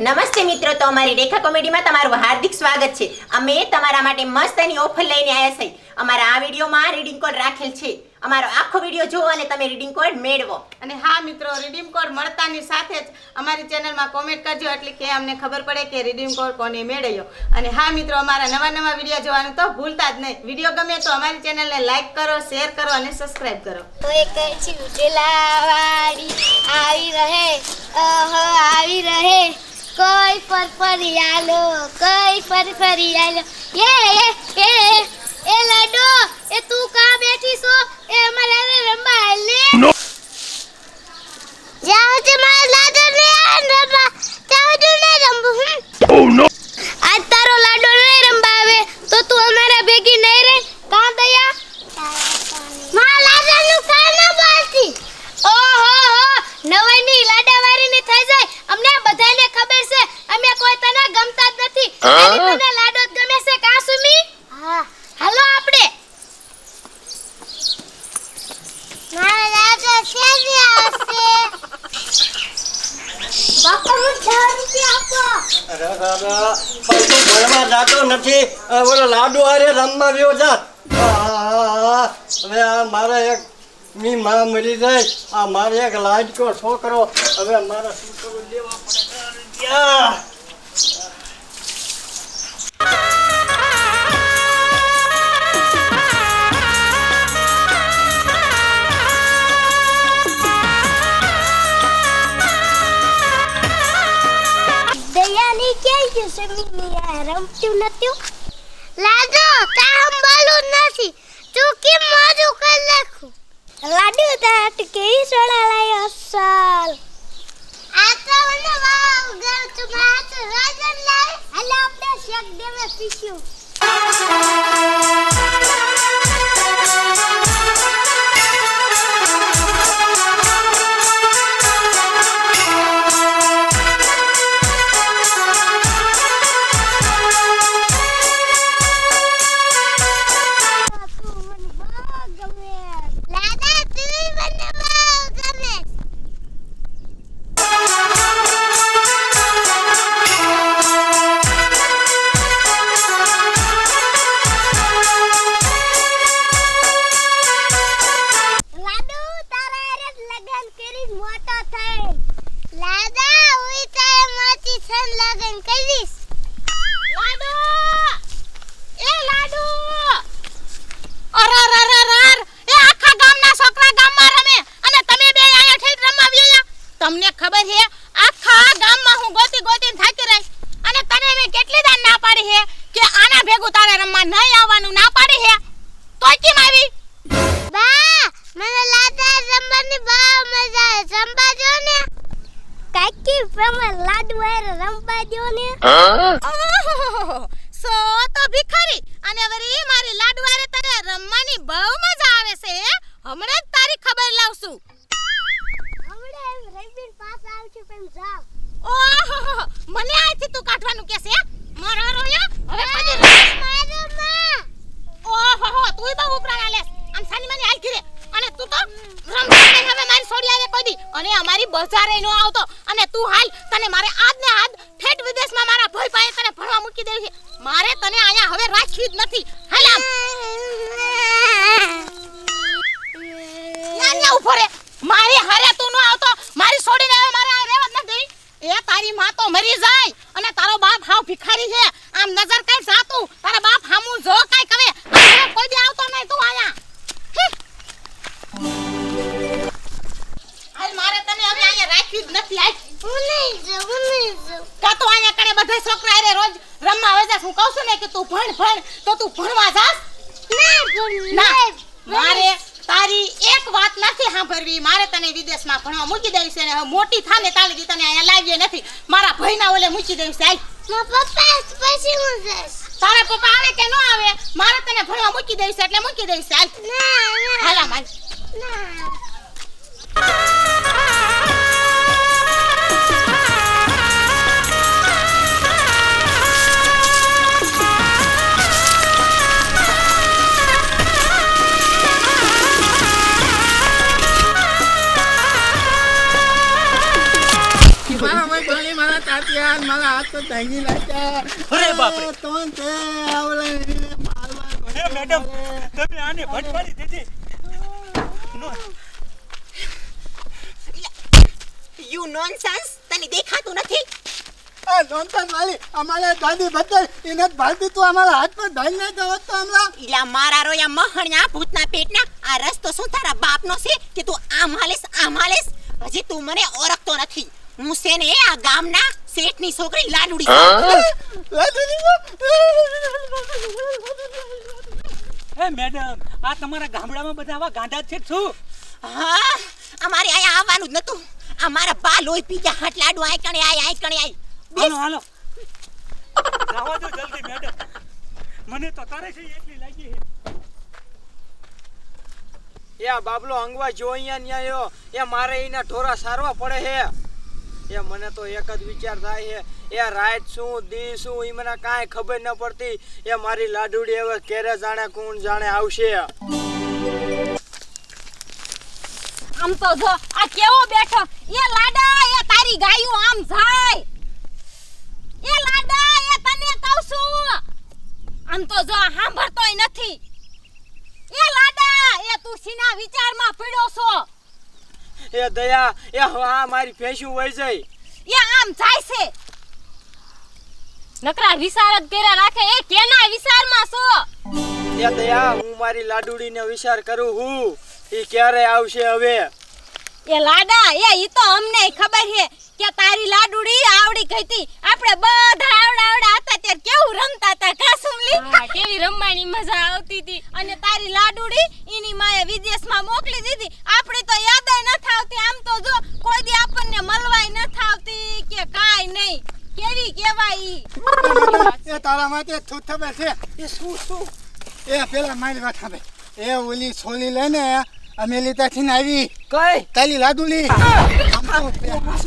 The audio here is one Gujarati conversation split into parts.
નમસ્તે મિત્રો તો અમારી રેખા કોમેડીમાં તમારું હાર્દિક સ્વાગત છે. અમે તમારા માટે મસ્ત એની ઓફર લઈને આવ્યા છે અમારા આ વિડીયોમાં રીડિંગ કોડ રાખેલ છે. અમારો આખો વીડિયો જુઓ અને તમે રીડિંગ કોડ મેળવો. અને હા મિત્રો રીડીમ કોડ મળતાની સાથે જ અમારી ચેનલમાં કોમેન્ટ કરજો એટલે કે અમને ખબર પડે કે રીડીમ કોડ કોને મેળવ્યો. અને હા મિત્રો અમારા નવા નવા વીડિયો જોવાનું તો ભૂલતા જ નહીં. વીડિયો ગમે તો અમારી ચેનલને લાઈક કરો શેર કરો અને સબસ્ક્રાઇબ કરો. કઈ ચૂંટેલાવાળી આવી રહે. અહ આવી રહે. કોઈ પર ફરી આલો કોઈ ફરફરિયાલો. એ એ એ એ લાડો એ તું કા બેઠી છો? એ અમારે અરે રંબા હાલ જાવ તે મારા લાડો ને રંબા. તું ને રંબુ હમ આજ તારો લાડો નહીં રંબા આવે તો તું અમારા ભેગી નહીં રહે કા દયા મારા લાડાનું કાન ન બાળતી ઓહો હો નવાઈની લાડાવાળીની થઈ જાય અમને બધાને ખબર છે અમે કોઈ તને ગમતા જ નથી ખાલી તને લાડો જ ગમે છે કા સુમી હા હાલો આપણે મારા લાડો શેરી આવશે બાપા મને ચાર રૂપિયા આપો અરે દાદા, પણ તું જાતો નથી. બોલો, લાડુ હારે રમવા ગયો જાત. હવે આ મારે એક ની માં આ મારે એક લાડકો છોકરો. હવે મારા શું લેવા પડે. લાડુ તાટ કે સોળા લાયો અસલ. આ તો મને આપણે શેક દેવે પીસ્યું થન કહી દઈશ. લાડુ! એ લાડુ! અરર અરર અરર! એ આખા ગામના છોકરા ગામમાં રમે અને તમે બે અહીંયા ઠેઠ રમવા આવ્યા. તમને ખબર છે, આખા ગામમાં હું ગોતી ગોતીને થાકી રહી અને તને મેં કેટલી દાન ના પાડી છે કે આના ભેગું તારે રમવા નહીં આવવાનું ના પાડી છે? તો કેમ આવી? બા, મને લાડા રમવાની બહુ મજા આવે. રમવા જો ને. કાકી પ્રમાણ લાડુ આર રમવા દો ને. સો તો ભિખારી. અને વળી મારી લાડવારે તને રમવાની બહુ મજા આવે છે, હમણાં જ તારી ખબર લાવશું હમણે રવિન પાસ આવશે પણ જાવ ઓહોહોહો, મને આથી તું કાઢવાનું કે છે મારો રોયો હવે પછી રમીશ. મારો માં ઓહોહો તુંય બહુ ઉપરાણા લેસ આમ સાની માની હાલ ઘીરે અને તું તો રમવા નહીં હવે મારી છોડી આવે કોઈ દી અને અમારી બજારે નો આવતો અને તું હાલ તને મારે આજ ને આજ ઠેઠ વિદેશમાં મારા ભાઈ પાસે તને ભણવા મૂકી દેવી છે મારે તને અહીંયા જ નથી. હાલ. ઊભો રે. મારી હારે તું નો આવતો. મારી છોડીને હવે મારે આ રહેવા જ નથી એ તારી માં તો મરી જાય. અને તારો બાપ હાવ ભિખારી છે. આમ નજર કઈ જાતું તારા બાપ હામું જો કઈ કવે કોઈ દી આવતો નહીં તું આયા હાલ મારે તને હવે અહીંયા રાખ્યું જ નથી. આઈ હું નહીં જાઉં હું નહીં જાઉં. કા તો અહીંયા કણે બધા છોકરા રે રોજ રમવા આવે જાસ હું કહું છું ને કે તું ભણ ભણ તો તું ભણવા જાસ. ના મારે તારી એક વાત નથી સાંભળવી. મારે તને વિદેશમાં ભણવા મૂકી દેવી છે ને હવે મોટી થાને તાલે દી તને અહીંયા લાવીએ નથી. મારા ભાઈના ઓલે મૂકી દેવી છે. મારા પપ્પા પછી હું જઈશ તારા પપ્પા આવે કે ન આવે? મારે તને ભણવા મૂકી દેવી છે એટલે મૂકી દેવી છે. ના મારા મારા હાથ તો ભાંગી નાખ્યા અરે બાપરે. તો તે આવડે એને મારવા મેડમ તમે આને ભટકાડી દીધી. નો. યુ નોનસેન્સ તને દેખાતું નથી. આ નોનસેન્સ વાલી અમારે દાદી બદલ એને ભાલતી તું અમારા હાથ પર ભાંગી નાખ્યો હોત તો હમણાં. ઈલા મારા રોયા મહણ્યા ભૂતના પેટના આ રસ્તો શું તારા બાપનો છે કે તું આમ હાલીસ આમ હાલીસ હજી તું મને ઓળખતો નથી. હું છે ને આ ગામના શેઠની છોકરી લાડુડી? હે? મેડમ આ તમારા ગામડામાં બધા આવા ગાંડા છે શું? હા અમારે અહીંયા આવવાનું જ નતું. અમારા બા લોહી પી ગયા હાટ લાડુ આઈકણે આય આઈકણે આય. હાલો હાલો. જવા દો જલ્દી મેડમ. મને તો તારે છે એટલી લાગી છે. એ આ બાબલો અંગવા જો અહીંયા ન્યાયો એ મારે એના ઢોરા સારવા પડે હે એ મને તો એક જ વિચાર થાય છે. એ રાત શું, દી શું એ મને કાંઈ ખબર ન પડતી. એ મારી લાડુડી હવે ક્યારે જાણે કોણ જાણે આવશે. આમ તો જો, આ કેવો બેઠો? એ લાડા, એ તારી ગાયું આમ જાય. એ લાડા, એ તને કહું છું. આમ તો જો સાંભળતોય નથી. એ લાડા, એ તું સીના વિચારમાં પડ્યો છો. એ દયા એ હા મારી ભેંસું વહી જાય એ આમ જાય છે. નકરા વિચાર જ કર્યા રાખે એ કેના વિચારમાં છો? એ દયા હું મારી લાડુડીને વિચાર કરું હું. એ ક્યારે આવશે હવે? એ લાડા એ ઈ તો અમને ખબર છે કે તારી લાડુડી આવડી ગઈ હતી. આપણે બધા આવડા આવડા હતા ત્યારે કેવું રમતા હતા કાસુમલી કેવી રમવાની મજા આવતી હતી. અને તારી લાડુડી એની માએ વિદેશમાં મોકલી દીધી આપણે તો યાદ ન થાવતી આમ તો જો કોઈ દી આપણને મળવાય ન થાવતી કે કાઈ નહીં કેવી કેવાય ઈ એ તારા છે. એ શું શું? એ પેલા મારી વાત સાંભળે. એ ઓલી છોલી લઈને અમેલી ત્યાંથી ને આવી. કઈ? તાલી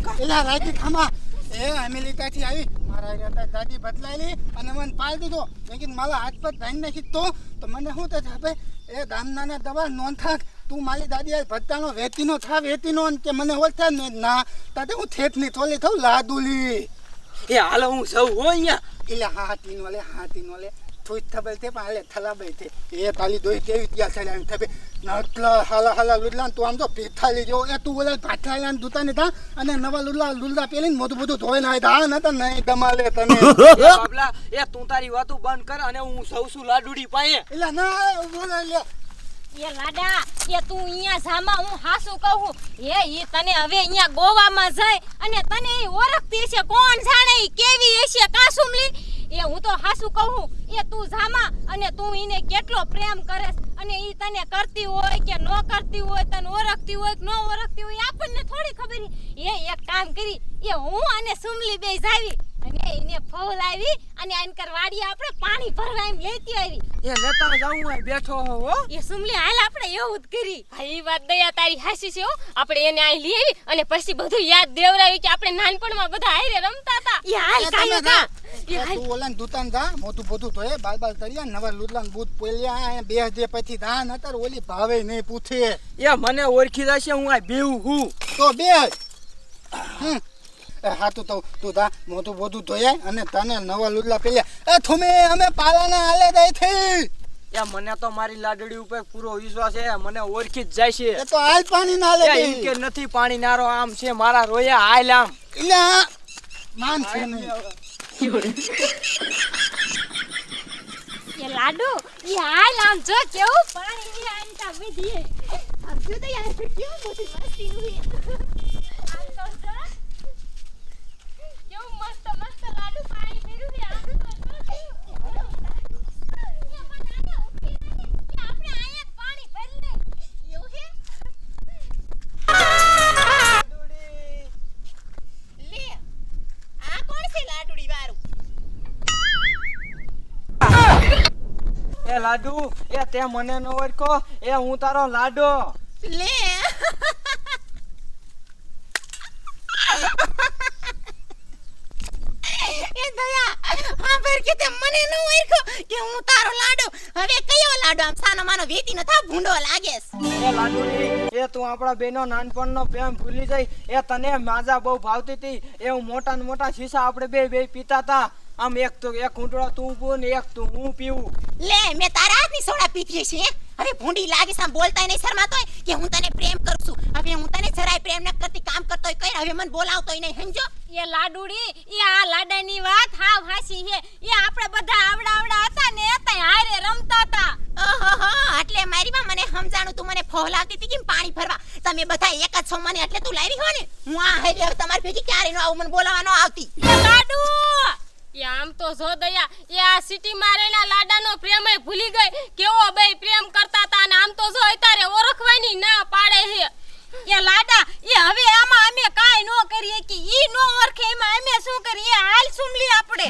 તો પેલા રાજી ખામા એ અમેલી ત્યાંથી આવી. મારા રહેતા દાદી બદલાયેલી અને મને પાડી દીધો. લેકિન મારા હાથ પર ભાઈ નાખી તો? તો મને શું થાય ભાઈ એ દામનાના દવા નોન થાક. તું મારી દાદી આ ભત્તાનો વેતીનો થા વેતીનો કે મને ઓળખે ને? ના તાતે હું થેઠની થોલી થઉં લાદુલી એ હાલ હું જઉં હો અહીંયા. એટલે હાથીનો લે હાથીનો લે થોઈ થબલ તે પણ હાલે થલાબાઈ તે. એ તાલી દોઈ કેવી ત્યાં ચડાવી થબે. નટલા હાલા હાલા લુડલા તું આમ તો પીઠા લેજો એ તું ઓલા દુતા ને તા અને નવા લુડલા લુડલા પેલી મોટું બધું નાય તા ન તા નહીં દમાલે તને. બાબલા એ તું તારી વાતો બંધ કર અને હું સૌ સુ લાડુડી પાયે એટલે ના બોલે લે એ લાડા, એ તું અહીંયા જામા હું હાસુ કહું એ ઈ તને હવે અહીંયા ગોવામાં જાય અને તને એ ઓળખતી છે કોણ જાણે ઈ કેવી હશે કાસુમલી એ હું તો હાસુ કહું એ તું જામા અને તું ઈને કેટલો પ્રેમ કરેસ અને ઈ તને કરતી હોય કે ન કરતી હોય, તને ઓળખતી હોય કે ન ઓળખતી હોય આપણને થોડી ખબર. એ એક કામ કરી, એ હું અને સુમલી બે જાવી. અને એને ફોલ આવી અને આનકર વાડી આપણે પાણી ભરવા એમ લેતી આવી. એ લેતા જાઉં હું બેઠો હો હો. એ સુમલી હાલ આપણે એવું જ કરી. હા એ વાત દયા તારી હાસી છે હો. આપણે એને આઈ લઈ આવી અને પછી બધું યાદ દેવરાવી કે આપણે નાનપણમાં બધા હારે રમતા હતા. એ હાલ એ કાંઈ જા. તું ઓલા દુતાન જા મોટું બધું ધોયે બાલ બાલ તરિયા નવા લુદલાન બૂત પોલ્યા બે હજે પછી ધા નતર ઓલી ભાવે નહીં પૂછે. એ મને ઓળખી જશે હું આ બેવું હું તો બે હમ. એ હા તો તું તા મોટું બધું ધોયા અને તને નવા લુડલા પેલ્યા એ થુમે અમે પાલાના હાલે દઈ થઈ એ મને તો મારી લાડડી ઉપર પૂરો વિશ્વાસ છે મને ઓળખી જ જાય છે. એ તો હાલ પાણી ના લે કે નથી પાણી નારો આમ છે મારા રોયા હાલ આમ. એટલે માન છે ને લાડુ ઈ હાલ આમ જો કેવું પાણી ની વિધીએ. આમ જો તો યાર કેવું મોટી મસ્તી નું આમ તો જો કેવું મસ્ત મસ્ત લાડુ એ તે મને નો ઓળખો. એ હું તારો લાડો. લે એ એ દયા હા ભર કે તે મને ન ઓળખો કે હું તારો લાડો. હવે કયો લાડો? આમ સાનો માનો વેતી ન થા ભૂંડો લાગેસ એ લાડુલી એ તું આપણા બેનો નાનપણનો પ્રેમ ભૂલી જઈ. એ તને માજા બહુ ભાવતી હતી. એ હું મોટા ને મોટા શીશા આપણે બે બે પીતા હતા આમ એક તો એક ઘૂંટડો તું પીવું ને એક તું હું પીવું. લે મેં તારા હાથની સોડા પીધી છે? હવે ભૂંડી લાગે આમ બોલતા નહીં શરમાતો હોય કે હું તને પ્રેમ કરું છું. હવે હું તને જરાય પ્રેમ ન કરતી કામ કરતો હોય કઈ હવે મને બોલાવતોય નહીં સમજો? એ લાડુડી એ આ લાડાની વાત હાવ હાસી હે એ આપણે બધા આવડા આવડા હતા ને તઈ હારે રમતા હતા ઓહોહો, એટલે મારી માં મને સમજાણું તું મને ફોહલાવતી હતી કેમ પાણી ભરવા બધા એક જ છો મને એટલે તું લાવી હો ને હું આ હારી હવે તમારી ભેગી ક્યારે નો આવું મને બોલાવવા નો આવતી લાડુ! એ આમ તો જો દયા એ આ સિટી મારેના લાડાનો પ્રેમ ભૂલી ગઈ. કેવો બે પ્રેમ કરતા હતા અને આમ તો જો અત્યારે ઓળખવાની ના પાડે છે એ લાડા એ હવે આમાં અમે કાઈ નો કરીએ કે ઈ નો ઓળખે એમાં અમે શું કરીએ? હાલ સુમલી આપણે.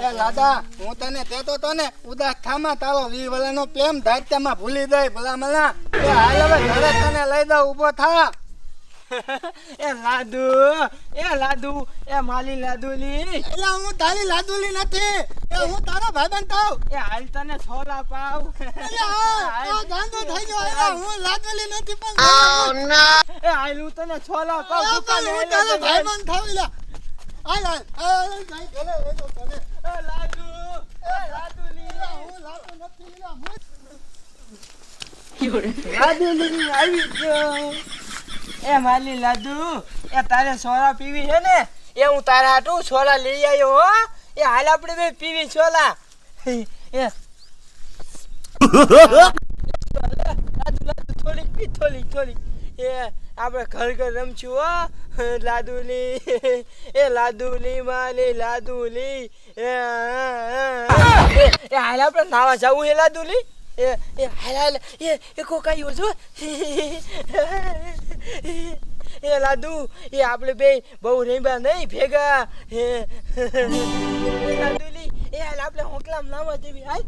એ લાડા હું તને કહેતો તો ને ઉદાસ થામાં તારો વી વલાનો પ્રેમ દાયિત્વમાં ભૂલી ગઈ ભલા મલા એ હાલ હવે ઘરે તને લઈ દઉં ઊભો થા. એ લાદુ એ લાદુ એ માલી લાદુલી એટલે હું તારી લાદુલી નથી એ હું તારો ભાઈબંધ થાવ એ હાલ તને છોલા પાવ. એટલે ગાંડો થઈ ગયો હું લાદુલી નથી પણ એ હાલ હું તને છોલા પાવ હું તારો. ભાઈબંધ થાવ એટલે હાલ હાલ. હાલ તને. એ લાદુ એ લાદુલી હું લાદુ નથી હું એ માલી લાદુ એ તારે સોડા પીવી છે ને? એ હું તારા હાટું સોડા લઈ આવ્યો હો. એ હાલ આપણે બે પીવી સોડા એ. થોડીક પી, થોડીક થોડીક. એ આપણે ઘર ઘર રમશું હો. લાદુલી એ લાદુલી માલી લાદુલી એ એ હાલ આપણે નાવા જવું છે લાદુલી એ એ હાલ એ એ કોક છો એ લાદુ એ આપણે બે બહુ રેમ્યા નહીં, ભેગા. એ લાદુલી એ હાલ આપણે હોકલામ નાવા જેવી, હાલ.